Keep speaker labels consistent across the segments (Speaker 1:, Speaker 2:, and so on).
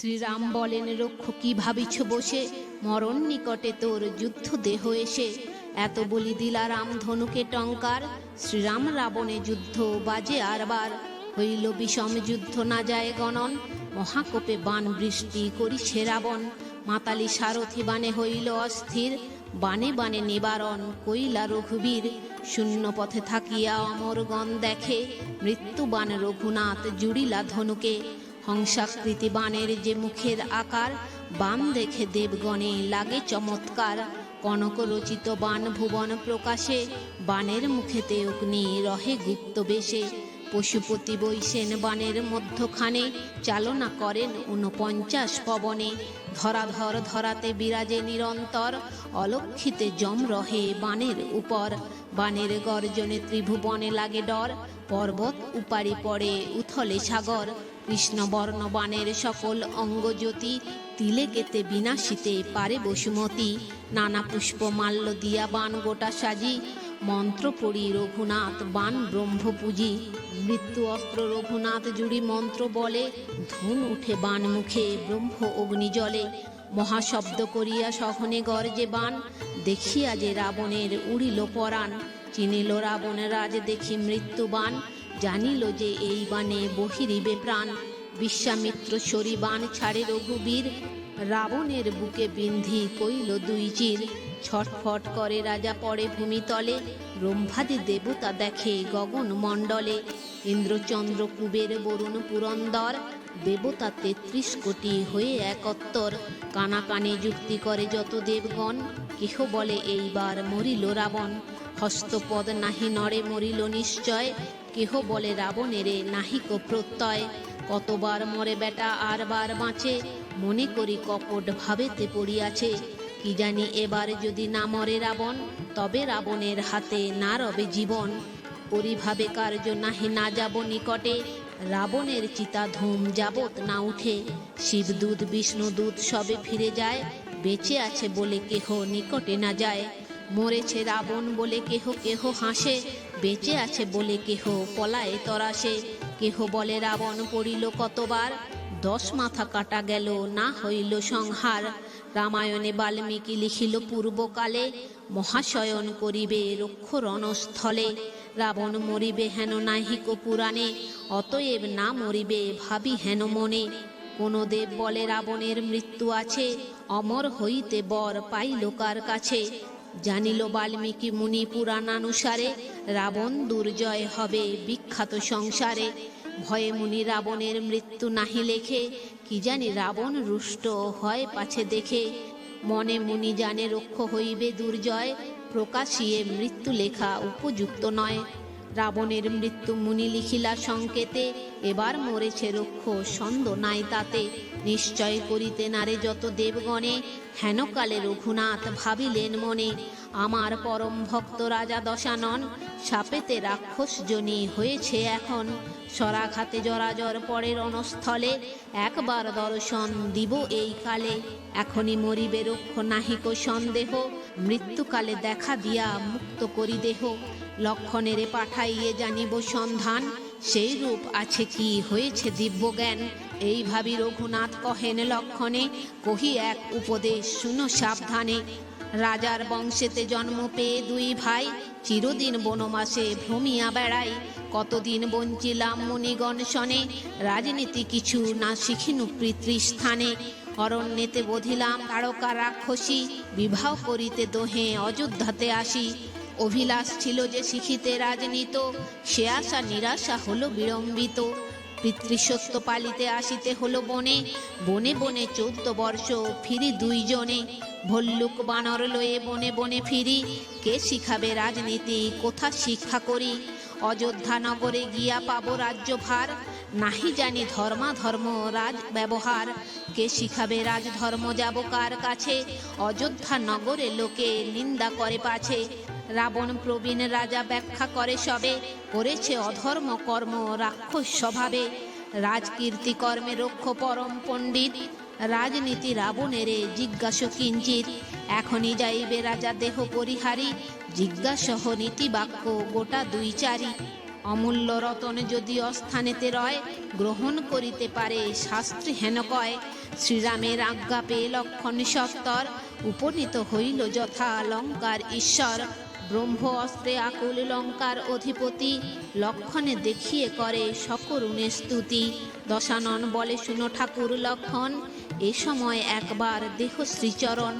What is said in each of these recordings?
Speaker 1: শ্রীরাম বলেন রক্ষ কি ভাবিছ বসে? মরণ নিকটে তোর যুদ্ধ দেহ এসে। এত বলি দিলা রাম ধনুকে টঙ্কার। শ্রীরাম রাবণে যুদ্ধ বাজে আরবার হইল বিষম যুদ্ধ, না যায় গণন। মহাকোপে বান বৃষ্টি করিছে রাবণ। মাতালি সারথি বানে হইল অস্থির। বানে বানে নিবারণ কইলা রঘুবীর। শূন্য পথে থাকিয়া অমরগণ দেখে। মৃত্যুবান রঘুনাথ জুড়িলা ধনুকে। হংসাকৃতি বানের যে মুখের আকার, বাম দেখে দেবগণে লাগে চমৎকার। কনক রচিত বান ভুবন প্রকাশে, বানের মুখেতে অগ্নি রহে গুপ্ত বেশে। পশুপতি বৈশেন বানের মধ্যখানে চালনা করেন ঊনপঞ্চাশ পবনে। ধরাধর ধরাতে বিরাজে নিরন্তর, অলক্ষিতে জম রহে বানের উপর। বানের গর্জনে ত্রিভুবনে লাগে ডর, পর্বত উপারি পড়ে উথলে সাগর। কৃষ্ণবর্ণ বানের সকল অঙ্গজ্যোতি তিলে কেতে বিনাশিতে পারে বসুমতী। নানা পুষ্প মাল্য দিয়া বান গোটা সাজি মন্ত্র পড়ি রঘুনাথ, বান ব্রহ্মপূজি মৃত্যু অস্ত্র রঘুনাথ জুড়ি মন্ত্র বলে, ধুন উঠে বান মুখে ব্রহ্ম অগ্নি জলে। মহাশব্দ করিয়া সহনে গর্জে বান, দেখিয়া যে রাবণের উড়িল পরাণ। চিনিল রাবণ রাজ দেখি মৃত্যুবান জানিল যে এই বানে বহিরিবে প্রাণ। বিশ্বামিত্র সরি বান ছাড়ে রঘুবীর, রাবণের বুকে বিন্ধি কইল দুই চির। ছটফট করে রাজা পড়ে ভূমিতলে, ব্রহ্মাদি দেবতা দেখে গগন মণ্ডলে। ইন্দ্রচন্দ্র, কুবের, বরুণ, পুরন্দর, দেবতা তেত্রিশ কোটি হয়ে একত্তর। কানাকানে যুক্তি করে যত দেবগণ, কেহ বলে এইবার মরিল রাবণ। হস্তপদ নাহি নড়ে মরিল নিশ্চয়, কেহ বলে রাবণেরে নাহিক প্রত্যয়। কতবার মরে বেটা আর বার বাঁচে, মনে করি কপট ভাবেতে পড়িয়াছে। কি জানি এবার যদি না মরে রাবণ, তবে রাবণের হাতে না রবে জীবন। পরিভাবে কার্য নাহি, না যাব নিকটে। রাবণের চিতা ধূম যাবত না উঠে। শিবদূত, বিষ্ণুদূত সবে ফিরে যায়। বেঁচে আছে বলে কেহ নিকটে না যায়। মরেছে রাবণ বলে কেহ কেহ হাসে। বেঁচে আছে বলে কেহ পলায় তরাসে কেহ বলে, রাবণ পড়িল কতবার? দশ মাথা কাটা গেল, না হইল সংহার। রামায়ণে বাল্মীকি লিখিল পূর্বকালে, মহাশয়ন করিবে রক্ষ রণস্থলে রাবণ মরিবে হেন নাহিক পুরাণে অতএব না মরিবে ভাবি হেন মনে। কোন দেব বলে রাবণের মৃত্যু আছে, অমর হইতে বর পাইল কার কাছে। জানিল বাল্মীকি মুনি পুরাণানুসারে, রাবণ দুর্জয় হবে বিখ্যাত সংসারে। ভয়ে মুনি রাবণের মৃত্যু নাহি লেখে। কি জানি রাবণ রুষ্ট হয় পাছে দেখে। মনে মুনি জানে রক্ষ হইবে দুর্জয়, প্রকাশিয়ে মৃত্যু লেখা উপযুক্ত নয়। রাবণের মৃত্যু মুনি লিখিলা সংকেতে, এবার মরেছে রক্ষ ছন্দ নাই তাতে। নিশ্চয় করিতে নারে যত দেবগণে হেনকালে রঘুনাথ ভাবিলেন মনে, আমার পরম ভক্ত রাজা দশানন, সাপেতে রাক্ষস জনি হয়েছে এখন। সরাঘাতে জরাজর পরের অনস্থলে একবার দর্শন দিব এই কালে। এখনই মরিবে রক্ষ নাহিক সন্দেহ মৃত্যুকালে দেখা দিয়া মুক্ত করি দেহ। লক্ষণেরে পাঠাইয়ে জানিব সন্ধান, সেই রূপ আছে কি, হয়েছে দিব্য জ্ঞান এই ভাবি রঘুনাথ কহেন, লক্ষণে, কহি এক উপদেশ, শুনো সাবধানে। রাজার বংশেতে জন্ম পেয়ে দুই ভাই, চিরদিন বনমাসে ভ্রমিয়া বেড়াই কতদিন বঞ্চিলাম মুনিগণ শনে, রাজনীতি কিছু না শিখিনু পিতৃস্থানে। অরণ্যেতে বধিলাম তারকা রাক্ষসী, বিবাহ করিতে দোহে অযোধ্যাতে আসি। অভিলাষ ছিল যে শিখিতে রাজনীত, সে আশা নিরাশা হলো বিড়ম্বিত। পিতৃসত্য পালিতে আসিতে হলো বনে বনে বনে চৌদ্দ বর্ষ ফিরি দুইজনে। ভল্লুক বানর লয়ে বনে বনে ফিরি, কে শিখাবে রাজনীতি, কোথা শিক্ষা করি? অযোধ্যা নগরে গিয়া পাবো রাজ্যভার নাহি জানি ধর্মাধর্ম রাজ ব্যবহার কে শিখাবে রাজধর্ম যাব কার কাছে? অযোধ্যা নগরে লোকে নিন্দা করে পাছে। রাবণ প্রবীণ রাজা ব্যাখ্যা করে সবে। করেছে অধর্ম কর্ম রাক্ষস স্বভাবে। রাজকীর্তি কর্মে রক্ষ পরম পণ্ডিত। রাজনীতি রাবণেরে জিজ্ঞাসা কিঞ্চিত। এখনই যাইবে রাজা দেহ পরিহারি। জিজ্ঞাসহ নীতি বাক্য গোটা দুই চারি। অমূল্য রতন যদি অস্থানেতে রয়, গ্রহণ করিতে পারে, শাস্ত্রী হেন কয়, শ্রীরামের আজ্ঞা পেয়ে লক্ষণ সত্তর, উপনীত হইল যথা লঙ্কার ঈশ্বর। ব্রহ্ম অস্ত্রে আকুল লঙ্কার অধিপতি, লক্ষণে দেখিয়ে করে সকরুণে স্তুতি। দশানন বলে শুনো ঠাকুর লক্ষণ, এ সময় একবার দেহ শ্রীচরণ।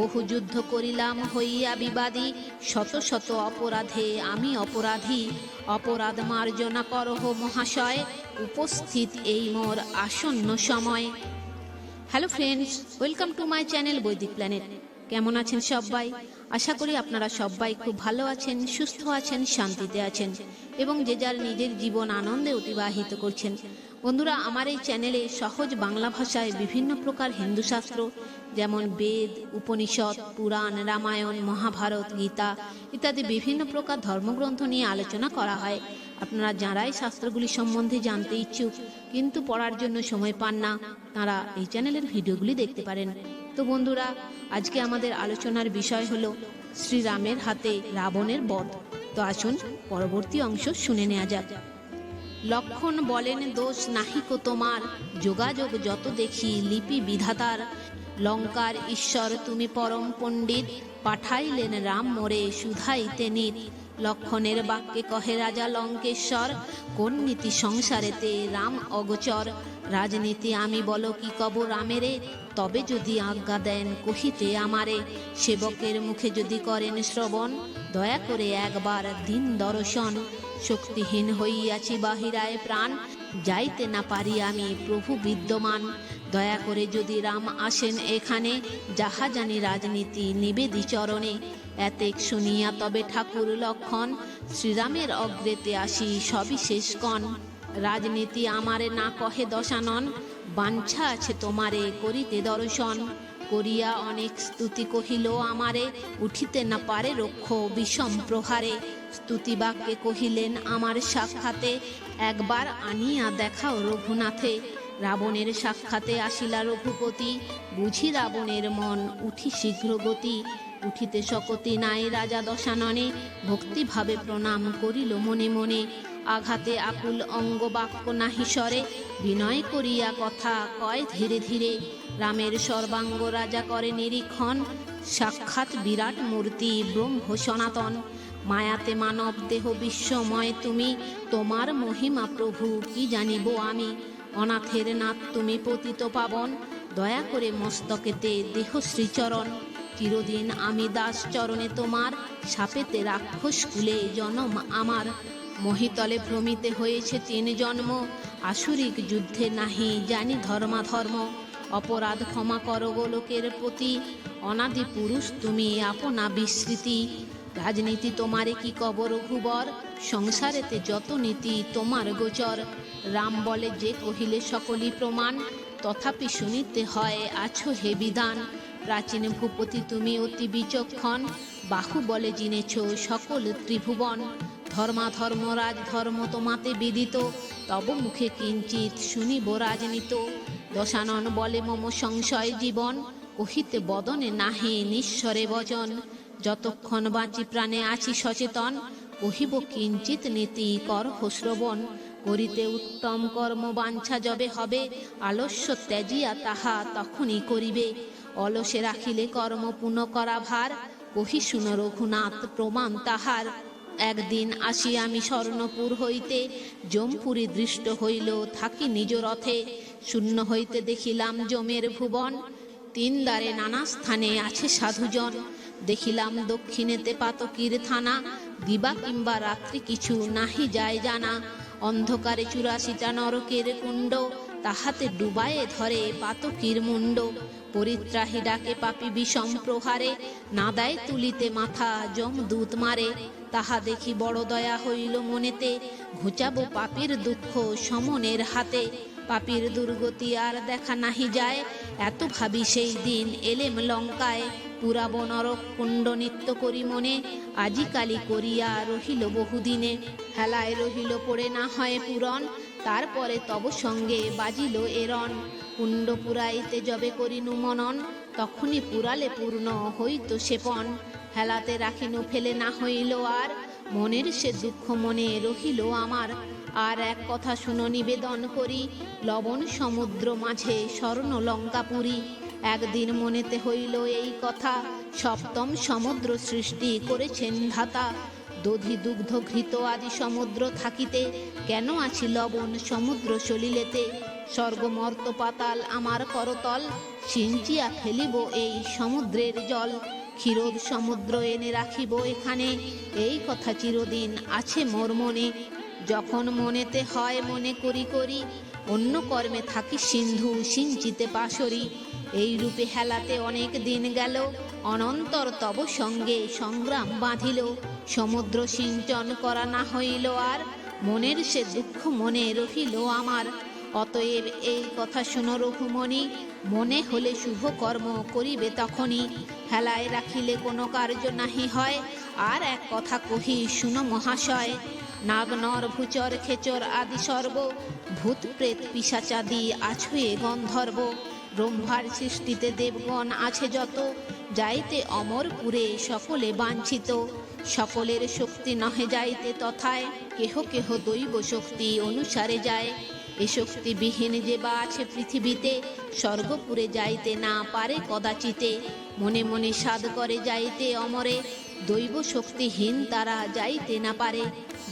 Speaker 1: বহু যুদ্ধ করিলাম হইয়া বিবাদী। শত শত অপরাধে আমি অপরাধী। অপরাধ মার্জনা করহ মহাশয়, উপস্থিত এই মোর আসন্ন সময়। Hello friends welcome to my channel Vaidik planet কেমন আছেন সবাই? আশা করি আপনারা সবাই খুব ভালো আছেন, সুস্থ আছেন, শান্তিতে আছেন এবং যে যার নিজের জীবন আনন্দে অতিবাহিত করছেন। বন্ধুরা, আমার এই চ্যানেলে সহজ বাংলা ভাষায় বিভিন্ন প্রকার হিন্দু শাস্ত্র, যেমন বেদ, উপনিষদ, পুরাণ, রামায়ণ, মহাভারত, গীতা ইত্যাদি বিভিন্ন প্রকার ধর্মগ্রন্থ নিয়ে আলোচনা করা হয়। আপনারা যারাই শাস্ত্রগুলি সম্বন্ধে জানতে ইচ্ছুক, কিন্তু পড়ার জন্য সময় পান না, তারা এই চ্যানেলের ভিডিওগুলি দেখতে পারেন। তো বন্ধুরা, আজকে আমাদের আলোচনার বিষয় হলো শ্রীরামের হাতে রাবণের বধ। তো আসুন, পরবর্তী অংশ শুনে নেওয়া যাক। লক্ষণ বলেন, দোষ নাহিকো তোমার। যোগাযোগ যত দেখি, লিপি বিধাতার। লঙ্কার ঈশ্বর তুমি পরম পণ্ডিত। পাঠাইলেন রাম মোরে সুধাইতে নিত। লক্ষণের বাক্যে কহে রাজা লঙ্কেশ্বর, কোন নীতি সংসারেতে রাম অগোচর? রাজনীতি আমি বলো কি কব রামেরে? তবে যদি আজ্ঞা দেন কহিতে আমারে। সেবকের মুখে যদি করেন শ্রবণ, দয়া করে একবার দিন দর্শন। শক্তিহীন হইয়াছি বাহিরায় প্রাণ, যাইতে না পারি আমি প্রভু বিদ্যমান। দয়া করে যদি রাম আসেন এখানে, যাহা জানি রাজনীতি নিবেদি চরণে। এতেক শুনিয়া তবে ঠাকুর লক্ষণ, শ্রীরামের অগ্রেতে আসি সবিশেষ কণ রাজনীতি আমারে না কহে দশানন বাঞ্ছা আছে তোমারে করিতে দর্শন। করিয়া অনেক স্তুতি কহিল, আমারে উঠিতে না পারে রক্ষ বিষম প্রহারে। স্তুতি বাক্যে কহিলেন, আমার সাক্ষাতে একবার আনিয়া দেখাও রঘুনাথে। রাবণের সাক্ষাতে আসিলা রঘুপতি, বুঝি রাবণের মন উঠি শীঘ্র গতি। উঠিতে শকতি নাই রাজা দশাননে। ভক্তিভাবে প্রণাম করিল মনে মনে। আঘাতে আকুল অঙ্গ বাক্য নাহি সরে। বিনয় করিয়া কথা কয় ধীরে ধীরে। রামের সর্বাঙ্গ রাজা করে নিরীক্ষণ, সাক্ষাৎ বিরাট মূর্তি ব্রহ্ম সনাতন। মায়াতে মানব দেহ বিশ্বময় তুমি, তোমার মহিমা প্রভু, কি জানিব আমি? অনাথের নাথ তুমি পতিত পাবন, দয়া করে মস্তকেতে দেহ শ্রীচরণ। চিরদিন আমি দাস চরণে তোমার, সাপেতে রাক্ষস কুলে জনম আমার। মহিতলে ভ্রমিতে হয়েছে তিন জন্ম, আসুরিক যুদ্ধে নাহি জানি ধর্মাধর্ম। অপরাধ ক্ষমা কর গোলকের প্রতি। অনাদি পুরুষ, তুমি আপনা বিস্মৃতি। রাজনীতি তোমারে কি কবর রঘুবর সংসারেতে যত নীতি, তোমার গোচর। রাম বলে, যে কহিলে সকলই প্রমাণ, তথাপি শুনিতে হয়, আছো হে বিধান। প্রাচীন ভূপতি, তুমি অতি বিচক্ষণ। বাহু বলে, জিনেছ সকল ত্রিভুবন। ধর্মাধর্ম, রাজধর্ম তোমাতে বিদিত। তব মুখে কিঞ্চিত শুনিব রাজনীত। দশানন বলে, মম সংশয় জীবন, কহিতে বদনে নাহে নিঃস্বরে বচন। যতক্ষণ বাঁচি প্রাণে আছি সচেতন, কহিব কিঞ্চিত নীতি কর শ্রবণ। করিতে উত্তম কর্ম বাঞ্ছা যবে হবে, আলস্য ত্যাজিয়া তাহা তখনই করিবে। অলসে রাখিলে কর্ম পুনঃ করা ভার, কহি শুন রঘুনাথ, প্রমাণ তাহার। একদিন আসি আমি স্বর্ণপুর হইতে জমপুরি দৃষ্ট হইল, থাকি নিজ রথে। শূন্য হইতে দেখিলাম জমের ভুবন। তিন দ্বারে নানা স্থানে আছে সাধুজন। দেখিলাম দক্ষিণেতে পাতকির থানা। দিবা কিংবা রাত্রি কিছু নাহি যায় জানা। অন্ধকারে চুরাশিটা নরকের কুণ্ড। তাহাতে ডুবায়ে ধরে পাতকির মুন্ড পরিত্রাহী ডাকে পাপি বিষম প্রহারে। না দেয় তুলিতে মাথা জম দুধ মারে। তাহা দেখি বড় দয়া হইল মনেতে। ঘুচাবো পাপির দুঃখ সমনের হাতে। পাপির দুর্গতি আর দেখা নাহি যায়। এত ভাবি সেই দিন এলেম লঙ্কায়। পুরাব নরক কুণ্ড নিত্য করি মনে। আজিকালি করিয়া রহিল বহুদিনে। হেলায় রহিল পড়ে না হয় পূরণ। তারপরে তব সঙ্গে বাজিল এরন কুণ্ড পুরাইতে যবে করিনু মনন। তখনই পুরালে পূর্ণ হইত সেপন। হেলাতে রাখিনু ফেলে না হইল আর। মনের সে দুঃখ মনে রহিল আমার। আর এক কথা শুনো নিবেদন করি, লবণ সমুদ্র মাঝে, স্বর্ণ লঙ্কা লঙ্কাপুরী একদিন মনেতে হইল এই কথা, সপ্তম সমুদ্র সৃষ্টি করেছেন ধাতা। দধি দুগ্ধ ঘৃত আদি সমুদ্র থাকিতে, কেন আছি লবণ সমুদ্র সলিলেতে স্বর্গমর্ত পাতাল আমার করতল, সিঞ্চিয়া ফেলিব এই সমুদ্রের জল। ক্ষীরোদ সমুদ্র এনে রাখিব এখানে, এই কথা চিরদিন আছে মোর মনে। যখন মনেতে হয় মনে করি করি, অন্য কর্মে থাকি সিন্ধু, সিঞ্চিতে পাশরি এই রূপে হেলাতে অনেক দিন গেল, অনন্তর তব সঙ্গে সংগ্রাম বাঁধিল। সমুদ্র সিঞ্চন করা না হইল আর, মনের সে দুঃখ মনে রহিল আমার। অতএব এই কথা শুনো রঘুমণি, মনে হলে শুভ কর্ম করিবে তখনই। হেলায় রাখিলে কোনো কার্য নাহি হয়, আর এক কথা কহি শুনো মহাশয় নাগ, নর, ভূচর, খেচর আদি সর্ব। ভূত, প্রেত পিসাচাদি আছুয়ে গন্ধর্ব ব্রহ্মার সৃষ্টিতে দেবগণ আছে যত। যাইতে অমরপুরে সকলে বাঞ্ছিত। সকলের শক্তি নহে যাইতে তথায়। কেহ কেহ দৈব শক্তি অনুসারে যায়। এ শক্তিবিহীন যে বা আছে পৃথিবীতে, স্বর্গপুরে যাইতে না পারে কদাচিতে। মনে মনে সাদ করে যাইতে অমরে। দৈব শক্তিহীন তারা যাইতে না পারে।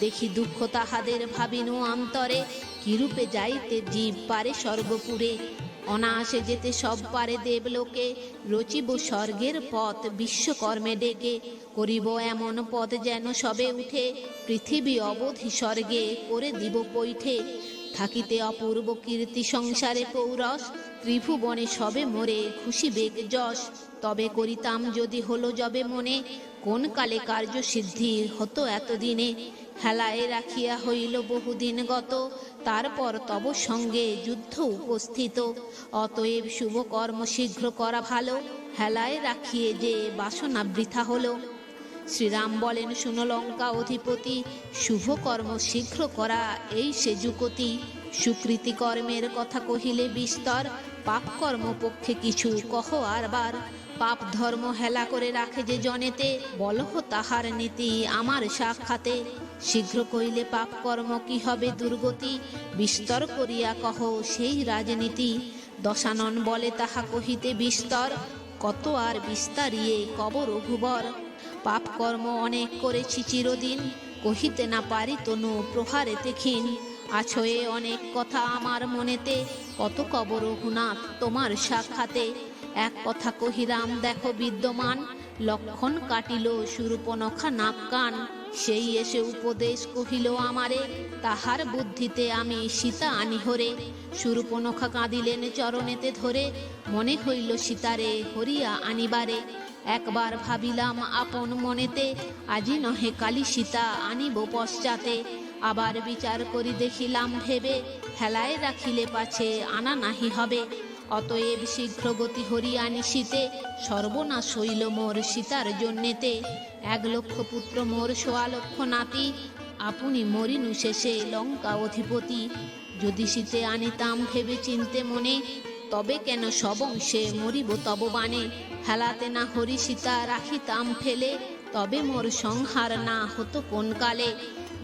Speaker 1: দেখি দুঃখ তাহাদের ভাবিনু অন্তরে, কিরূপে যাইতে জীব পারে স্বর্গপুরে। অনায়াসে যেতে সব পারে দেবলোকে, রচিব স্বর্গের পথ বিশ্বকর্মে ডেকে। করিব এমন পথ যেন সবে উঠে, পৃথিবী অবধি স্বর্গে করে দিব পৈঠে। থাকিতে অপূর্ব কীর্তি সংসারে পৌরস, ত্রিভুবনে সবে মোরে খুশি বেগ যশ। তবে করিতাম যদি হলো যবে মনে, কোন কালে কার্য সিদ্ধি হতো এতদিনে? হেলায় রাখিয়া হইল বহুদিন গত, তারপর তব সঙ্গে যুদ্ধ উপস্থিত। অতএব শুভ কর্ম শীঘ্র করা ভালো, হেলায় রাখিয়ে যে বাসনা বৃথা হলো। শ্রীরাম বলেন, শুনো লঙ্কা অধিপতি, শুভ কর্ম শীঘ্র করা। এই সে যুকতি সুকৃতি কর্মের কথা কহিলে বিস্তর। পাপ কর্ম পক্ষে কিছু কহ আরবার পাপ ধর্ম হেলা করে রাখে যে জনেতে, বলহ তাহার নীতি আমার সাক্ষাতে। শীঘ্র কইলে পাপ কর্ম কি হবে দুর্গতি? বিস্তর করিয়া কহ সেই রাজনীতি। দশানন বলে তাহা কহিতে বিস্তর। কত আর বিস্তারিয়ে কব রঘুবর? পাপ কর্ম অনেক করেছি চিরদিন, কহিতে না পারি তনু প্রহারেতে ক্ষীণ আছয়ে অনেক কথা আমার মনেতে, কত কব রঘুনাথ তোমার সাক্ষাতে। এক কথা কহিরাম দেখো বিদ্যমান, লক্ষণ কাটিল সুরূপনখা নাক কান। সেই এসে উপদেশ কহিল আমারে, তাহার বুদ্ধিতে আমি সীতা আনি হরে। সুরূপনখা কাঁদিলেন চরণেতে ধরে, মনে হইল সীতারে হরিয়া আনিবারে। একবার ভাবিলাম আপন মনেতে, আজি নহে কালী সীতা আনিব পশ্চাতে। আবার বিচার করি দেখিলাম ভেবে, হেলায় রাখিলে পাছে আনা নাহি হবে। অতএব শীঘ্র গতি হরিয়া নিশীতে, সর্বনাশ হইল মোর সীতার জন্যেতে। এক লক্ষ পুত্র মোর সোয়া লক্ষ নাতি, আপনি মরিনু শেষে লঙ্কা অধিপতি। যদি শীতে আনিতাম ভেবে চিনতে মনে, তবে কেন সব অংশে মরিব তব বানে? হেলাতে না হরি সীতা রাখিতাম ফেলে, তবে মোর সংহার না হতো কোন কালে।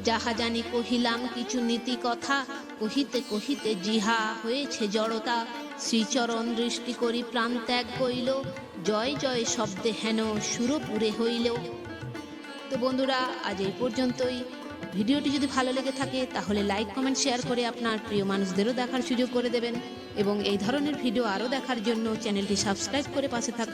Speaker 1: যাহা জানি কহিলাম কিছু নীতি কথা, কহিতে কহিতে জিহা হয়েছে জড়তা। শ্রীচরণ দৃষ্টি করি প্রাণ ত্যাগ কইল জয় জয় শব্দে হেন সুরপুরে হইল। তো বন্ধুরা, আজ এই পর্যন্তই। ভিডিওটি যদি ভালো লেগে থাকে, তাহলে লাইক, কমেন্ট, শেয়ার করে আপনার প্রিয় মানুষদেরও দেখার সুযোগ করে দেবেন। এবং এই ধরনের ভিডিও আরও দেখার জন্য চ্যানেলটি সাবস্ক্রাইব করে পাশে থাকা